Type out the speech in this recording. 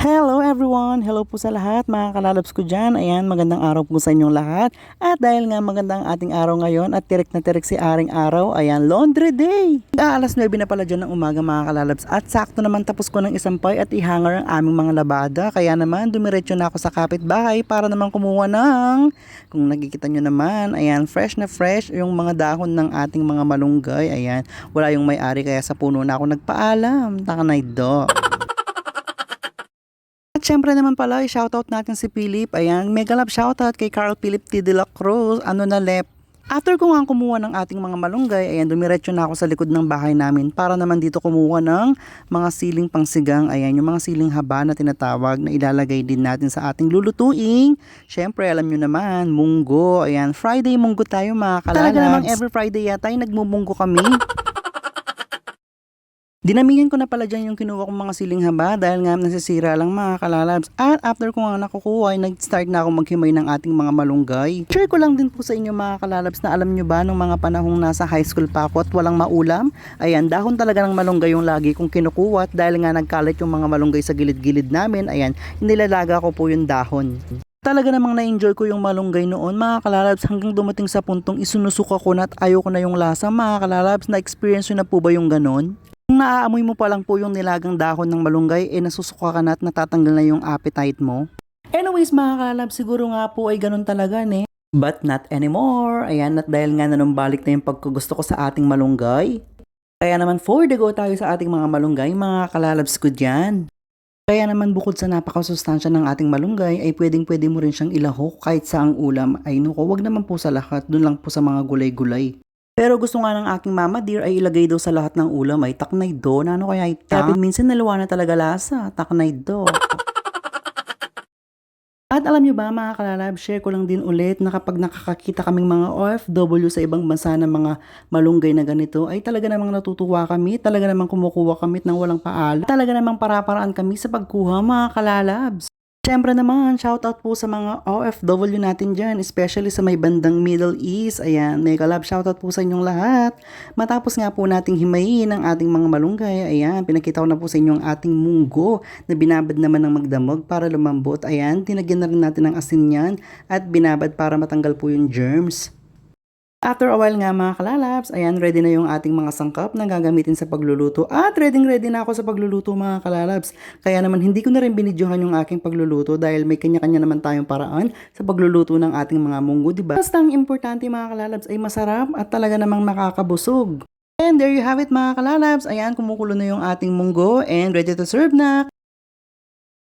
Hello everyone! Hello po sa lahat mga kalalabs ko dyan. Ayan, magandang araw po sa inyong lahat. At dahil nga magandang ating araw ngayon at tirik na tirik si aring araw, ayan, laundry day! Ah, alas 9 na pala dyan ng umaga mga kalalabs. At sakto naman tapos ko ng isampay at ihangar ang aming mga labada. Kaya naman, dumiretso na ako sa kapitbahay para naman kumuha ng... Kung nakikita nyo naman, ayan, fresh na fresh yung mga dahon ng ating mga malunggay. Ayan, wala yung may-ari kaya sa puno na ako nagpaalam. Takanay do. Syempre naman pala, i-shoutout natin si Philip. Ayan, mega love shoutout kay Carl Philip T. De La Cruz. Ano na lep? After ko nga kumuha ng ating mga malunggay, ayan, dumiretso na ako sa likod ng bahay namin para naman dito kumuha ng mga siling pangsigang. Ayan, yung mga siling haba na tinatawag na ilalagay din natin sa ating lulutuing. Syempre, alam nyo naman, munggo. Ayan, Friday munggo tayo mga kalalabs. Talaga namang every Friday yata ay nagmumunggo kami. Dinamihan ko na pala dyan yung kinuha kong mga siling haba dahil nga nasisira lang mga kalalabs. At after ko nga nakukuha ay nag-start na ako maghimay ng ating mga malunggay. Share ko lang din po sa inyo mga kalalabs na alam nyo ba nung mga panahong nasa high school pa ako at walang maulam? Ayan, dahon talaga ng malunggay yung lagi kong kinukuha at dahil nga nagkalat yung mga malunggay sa gilid-gilid namin, ayan, nilalaga ko po yung dahon. Talaga namang na-enjoy ko yung malunggay noon mga kalalabs hanggang dumating sa puntong isunusuka ko na at ayoko na yung lasa mga kalalabs na-experience nyo na po ba yung ganon? Kung naaamoy mo pa lang po yung nilagang dahon ng malunggay, eh nasusuka ka na at natatanggal na yung appetite mo. Anyways mga kalab, siguro nga po ay ganun talaga ne. But not anymore. Ayan, at dahil nga nanumbalik na yung pagkagusto ko sa ating malunggay. Kaya naman for the go tayo sa ating mga malunggay, mga kalalabs ko dyan. Kaya naman bukod sa napakasustansya ng ating malunggay, ay pwedeng pwede mo rin siyang ilahok kahit sa ang ulam. Ay nuko, wag naman po sa lahat, dun lang po sa mga gulay-gulay. Pero gusto nga ng aking mama dear ay ilagay daw sa lahat ng ulam ay taknay do. Na ano kaya ita? Kaya minsan nalawa na talaga lasa. Taknay do. At alam nyo ba mga kalalab, share ko lang din ulit na kapag nakakakita kaming mga OFW sa ibang bansa ng mga malunggay na ganito, ay talaga namang natutuwa kami, talaga namang kumukuha kami ng walang paalam, talaga namang para-paraan kami sa pagkuha mga kalalabs. Siyempre naman, shoutout po sa mga OFW natin dyan, especially sa may bandang Middle East. Ayan, mega love shoutout po sa inyong lahat. Matapos nga po nating himayin ang ating mga malunggay, ayan, pinakita ko na po sa inyo ang ating munggo na binabad naman ng magdamog para lumambot. Ayan, tinagyan na rin natin ng asin yan at binabad para matanggal po yung germs. After a while nga mga kalalabs, ayan, ready na yung ating mga sangkap na gagamitin sa pagluluto. At ready ready na ako sa pagluluto mga kalalabs. Kaya naman hindi ko na rin binidyohan yung aking pagluluto dahil may kanya-kanya naman tayong paraan sa pagluluto ng ating mga munggo, di ba? Basta ang importante mga kalalabs ay masarap at talaga namang nakakabusog. And there you have it mga kalalabs. Ayan, kumukulo na yung ating munggo and ready to serve na.